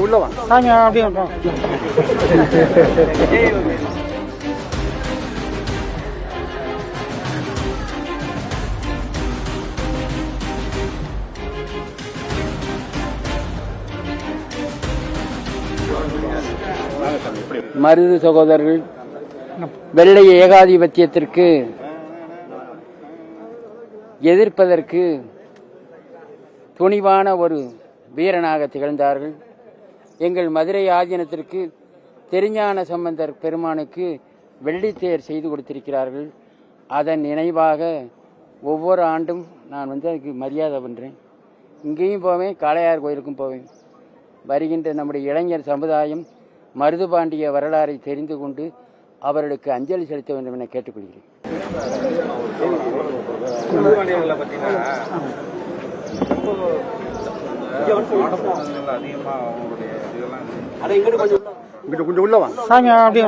கொஞ்சம் உள்ள வாங்க. சாமி அப்படியே மருது சகோதரர்கள் வெள்ளை ஏகாதிபத்தியத்திற்கு எதிர்ப்பதற்கு துணிவான ஒரு வீரனாக திகழ்ந்தார்கள். எங்கள் மதுரை ஆதீனத்திற்கு தெரிஞான சம்பந்தர் பெருமானுக்கு வெள்ளித்தேர் செய்து கொடுத்திருக்கிறார்கள் அதன் நினைவாக ஒவ்வொரு ஆண்டும் நான் வந்து அதுக்கு மரியாதை பண்ணுறேன் இங்கேயும் போவேன் காளையார் கோயிலுக்கும் போவேன் வருகின்ற நம்முடைய இளைஞர் சமுதாயம் மருதுபாண்டிய வரலாறை தெரிந்து கொண்டு அவர்களுக்கு அஞ்சலி செலுத்த வேண்டும் என கேட்டுக்கொள்கிறேன் அவங்களுடைய இங்கிட்டு கொஞ்சம் உள்ள வாங்க சாமி அப்படியே